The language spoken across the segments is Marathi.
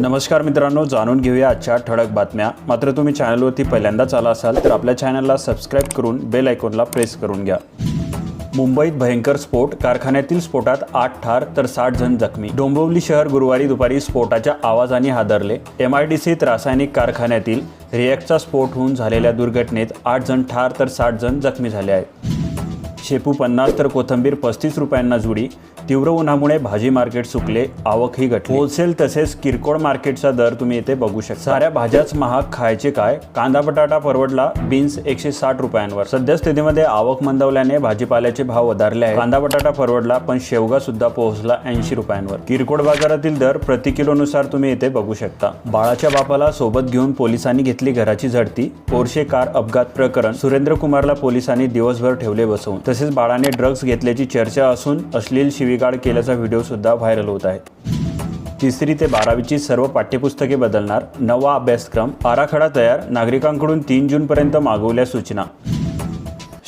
नमस्कार मित्रांनो जाणून घेऊया आजच्या ठळक बातम्या. मात्र तुम्ही चॅनलवरती पहिल्यांदाच आला असाल तर आपल्या चॅनलला सबस्क्राईब करून बेल आयकॉनला प्रेस करून घ्या. मुंबईत भयंकर स्फोट कारखान्यातील स्फोटात आठ ठार तर साठ जण जखमी. डोंबिवली शहर गुरुवारी दुपारी स्फोटाच्या आवाजाने हादरले. एम आय डी सीत रासायनिक कारखान्यातील रिॲक्टचा स्फोट होऊन झालेल्या दुर्घटनेत आठ जण ठार तर साठ जण जखमी झाले आहेत. शेपू पन्नास तर कोथंबीर पस्तीस रुपयांना जुडी. तीव्र उन्हामुळे भाजी मार्केट सुकले आवकही घटली. होलसेल तसेच किरकोळ मार्केटचा दर तुम्ही येथे बघू शकता. साऱ्या भाज्याच महाग खायचे काय? कांदा बटाटा परवडला बीन्स एकशे साठ रुपयांवर. सध्या स्थितीमध्ये आवक मंदवल्याने भाजीपाल्याचे भाव वधारले आहे कांदा बटाटा परवडला पण शेवगा सुद्धा पोहोचला ऐंशी रुपयांवर. किरकोळ बाजारातील दर प्रति किलोनुसार तुम्ही येथे बघू शकता. बाळाच्या बापाला सोबत घेऊन पोलिसांनी घेतली घराची झडती. पोरशे कार अपघात प्रकरण. सुरेंद्र कुमारला पोलिसांनी दिवसभर ठेवले बसवून. तसेच बाळाने ड्रग्ज घेतल्याची चर्चा असून अश्लील शिवीगाळ केल्याचा व्हिडिओसुद्धा व्हायरल होत आहे. तिसरी ते बारावीची सर्व पाठ्यपुस्तके बदलणार नवा अभ्यासक्रम आराखडा तयार नागरिकांकडून तीन जूनपर्यंत मागवल्या सूचना.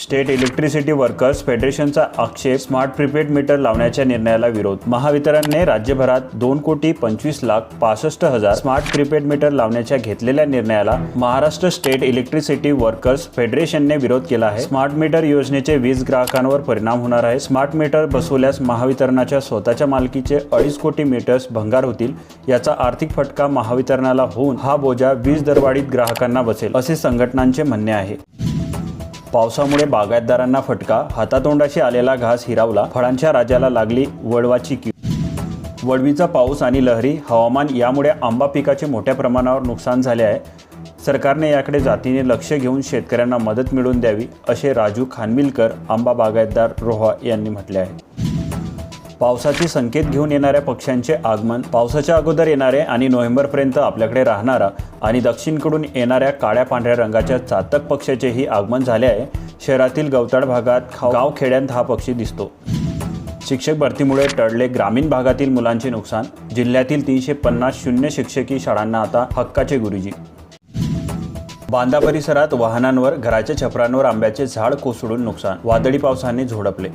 स्टेट इलेक्ट्रिसिटी वर्कर्स फेडरेशनचा आक्षेप स्मार्ट प्रीपेड मीटर लावण्याच्या निर्णयाला विरोध. महावितरणने राज्यभरात दोन कोटी पंचवीस लाख पासष्ट हजार स्मार्ट प्रीपेड मीटर लावण्याच्या घेतलेल्या निर्णयाला महाराष्ट्र स्टेट इलेक्ट्रिसिटी वर्कर्स फेडरेशनने विरोध केला आहे. स्मार्ट मीटर योजनेचे वीज ग्राहकांवर परिणाम होणार आहे. स्मार्ट मीटर बसवल्यास महावितरणाच्या स्वतःच्या मालकीचे अडीच कोटी मीटर्स भंगार होतील याचा आर्थिक फटका महावितरणाला होऊन हा बोजा वीज दरवाढीत ग्राहकांना बसेल असे संघटनांचे म्हणणे आहे. पावसामुळे बागायतदारांना फटका हातातोंडाशी आलेला घास हिरावला फळांच्या राजाला लागली वळवाची की वळवीचा पाऊस आणि लहरी हवामान यामुळे आंबा पिकाचे मोठ्या प्रमाणावर नुकसान झाले आहे. सरकारने याकडे जातीने लक्ष घेऊन शेतकऱ्यांना मदत मिळवून द्यावी असे राजू खानविलकर आंबा बागायतदार रोहा यांनी म्हटले आहे. पावसाचे संकेत घेऊन येणाऱ्या पक्ष्यांचे आगमन पावसाच्या अगोदर येणारे आणि नोव्हेंबरपर्यंत आपल्याकडे राहणारा आणि दक्षिणकडून येणाऱ्या काळ्या पांढऱ्या रंगाच्या चातक पक्ष्याचेही आगमन झाले आहे. शहरातील गवताळ भागात खाव- खेड्यांत हा पक्षी दिसतो. शिक्षक भरतीमुळे टळले ग्रामीण भागातील मुलांचे नुकसान. जिल्ह्यातील तीनशे पन्नास शून्य शिक्षकी शाळांना आता हक्काचे गुरुजी. बांदा परिसरात वाहनांवर घराच्या छपरांवर आंब्याचे झाड कोसळून नुकसान. वादळी पावसाने झोडपले.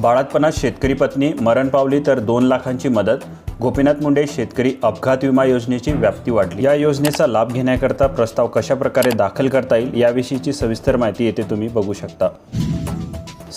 बाळातपणात शेतकरी पत्नी मरण पावली तर दोन लाखांची मदत. गोपीनाथ मुंडे शेतकरी अपघात विमा योजनेची व्याप्ती वाढली. या योजनेचा लाभ घेण्याकरता प्रस्ताव कशाप्रकारे दाखल करता येईल याविषयीची सविस्तर माहिती येथे तुम्ही बघू शकता.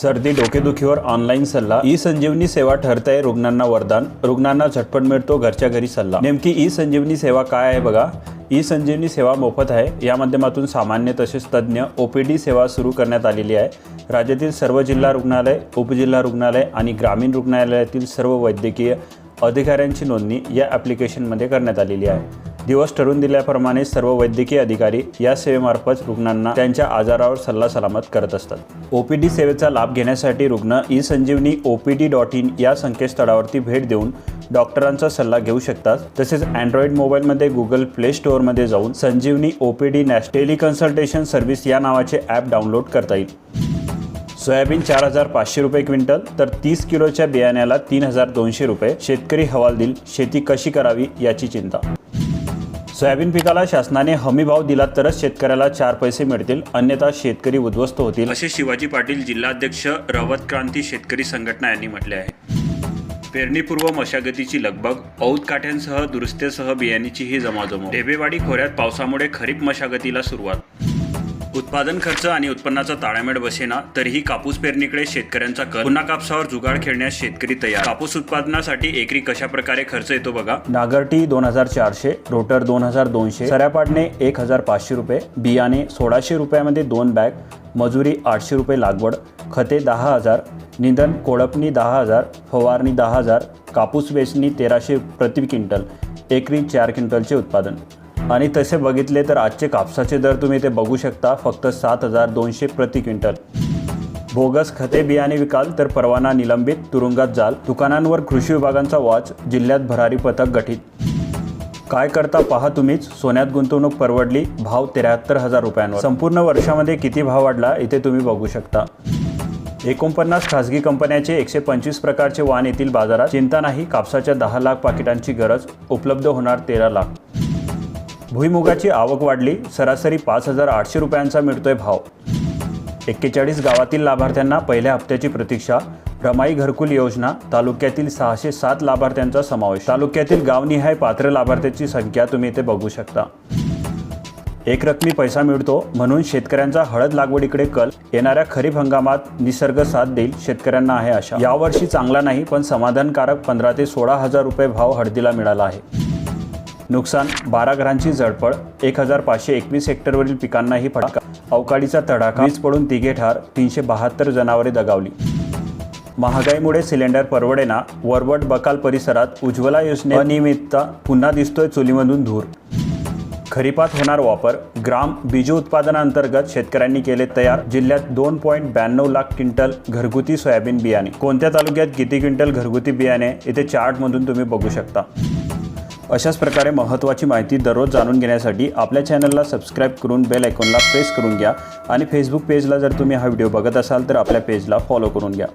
सर्दी डोकेदुखीवर ऑनलाईन सल्ला. ई संजीवनी सेवा ठरते रुग्णांना वरदान. रुग्णांना झटपट मिळतो घरच्या घरी सल्ला. नेमकी ई संजीवनी सेवा काय आहे बघा. ई संजीवनी सेवा मोफत आहे. या माध्यमातून सामान्य तसेच तज्ज्ञ ओ पी डी सेवा सुरू करण्यात आलेली आहे. राज्यातील सर्व जिल्हा रुग्णालय उपजिल्हा रुग्णालय आणि ग्रामीण रुग्णालयातील सर्व वैद्यकीय अधिकाऱ्यांची नोंदणी या ॲप्लिकेशनमध्ये करण्यात आलेली आहे. दिवस ठरवून दिल्याप्रमाणे सर्व वैद्यकीय अधिकारी या सेवेमार्फत रुग्णांना त्यांच्या आजारावर सल्ला सलामत करत असतात. ओ पी डी सेवेचा लाभ घेण्यासाठी रुग्ण E Sanjeevani O P D dot in या संकेतस्थळावरती भेट देऊन डॉक्टरांचा सल्ला घेऊ शकतात. तसेच अँड्रॉइड मोबाईलमध्ये गुगल प्ले स्टोअरमध्ये जाऊन संजीवनी ओ पी डी नॅश टेलिकन्सल्टेशन सर्व्हिस या नावाचे ॲप डाउनलोड करता येईल. सोयाबीन चार हजार पाचशे रुपये क्विंटल तर तीस किलोच्या बियाण्याला तीन हजार दोनशे रुपये. शेतकरी हवालदिल शेती कशी करावी याची चिंता. सोयाबीन पिकाला शासनाने हमी भाव दिला तरच शेतकऱ्याला चार पैसे मिळतील अन्यथा शेतकरी उद्ध्वस्त होतील. असे शिवाजी पाटील जिल्हाध्यक्ष रवत क्रांती शेतकरी संघटना यांनी म्हटले आहे. पेरणीपूर्व मशागतीची लगबग औद काठ्यांसह दुरुस्तीसह बियाणीची ही जमाजमो. ढेबेवाडी खोऱ्यात पावसामुळे खरीप मशागतीला सुरुवात उत्पादन खर्च आणि उत्पन्नाचा ताळमेळ बसेना तरीही कापूस पेरणीकडे शेतकऱ्यांचा कल पुन्हा कापसावर जुगाड खेळण्यास शेतकरी तयार. कापूस उत्पादनासाठी एकरी कशा प्रकारे खर्च येतो बघा. नागरटी दोन हजार चारशे रोटर दोन हजार दोनशे सऱ्यापाडणे एक हजार पाचशे रुपये बियाणे सोळाशे रुपयामध्ये दोन बॅग मजुरी आठशे रुपये लागवड खते दहा हजार निंदन कोळपणी दहा हजार फवारणी दहा हजार कापूस वेचणी तेराशे प्रति क्विंटल एकरी चार क्विंटलचे उत्पादन. आणि तसे बघितले तर आजचे कापसाचे दर तुम्ही ते बघू शकता फक्त सात हजार दोनशे प्रति क्विंटल. बोगस खते बियाणे विकाल तर परवाना निलंबित तुरुंगात जाल. दुकानांवर कृषी विभागांचा वॉच जिल्ह्यात भरारी पथक गठीत. काय करता पहा तुम्हीच सोन्यात गुंतवणूक परवडली भाव त्र्याहत्तर हजार रुपयांवर. संपूर्ण वर्षामध्ये किती भाव वाढला इथे तुम्ही बघू शकता. एकोणपन्नास खासगी कंपन्याचे एकशे पंचवीस प्रकारचे वाहन येतील बाजारात. चिंता नाही कापसाच्या दहा लाख पाकिटांची गरज उपलब्ध होणार तेरा लाख. भुईमुगाची आवक वाढली सरासरी पाच हजार आठशे रुपयांचा मिळतोय भाव. एक्केचाळीस गावातील लाभार्थ्यांना पहिल्या हप्त्याची प्रतीक्षा रमाई घरकुल योजना तालुक्यातील सहाशे सात लाभार्थ्यांचा समावेश. तालुक्यातील गावनिहाय पात्र लाभार्थ्यांची संख्या तुम्ही इथे बघू शकता. एक रकमी पैसा मिळतो म्हणून शेतकऱ्यांचा हळद लागवडीकडे कल. येणाऱ्या खरीप हंगामात निसर्ग साथ देईल शेतकऱ्यांना आहे आशा. यावर्षी चांगला नाही पण समाधानकारक पंधरा ते सोळा हजार रुपये भाव हळदीला मिळाला आहे. नुकसान बारा घरांची जळपळ एक हजार पाचशे एकवीस हेक्टरवरील पिकांनाही फटका अवकाळीचा तडाखा वीज पडून तिघे ठार तीनशे बहात्तर जनावरे दगावली. महागाईमुळे सिलेंडर परवडेना वरवट बकाल परिसरात उज्ज्वला योजने अनियमितता पुन्हा दिसतोय चुलीमधून धूर. खरीपात होणार वापर ग्राम बीजू उत्पादनांतर्गत शेतकऱ्यांनी केले तयार जिल्ह्यात दोन पॉईंट ब्याण्णव लाख क्विंटल घरगुती सोयाबीन बियाणे. कोणत्या तालुक्यात किती क्विंटल घरगुती बियाणे इथे चार्टमधून तुम्ही बघू शकता. अशाच प्रकारे महत्त्वाची माहिती दररोज जाणून घेण्यासाठी आपल्या चॅनलला सबस्क्राईब करून बेल आयकॉनला प्रेस करून घ्या. आणि फेसबुक पेजला जर तुम्ही हा व्हिडिओ बघत असाल तर आपल्या पेजला फॉलो करून घ्या.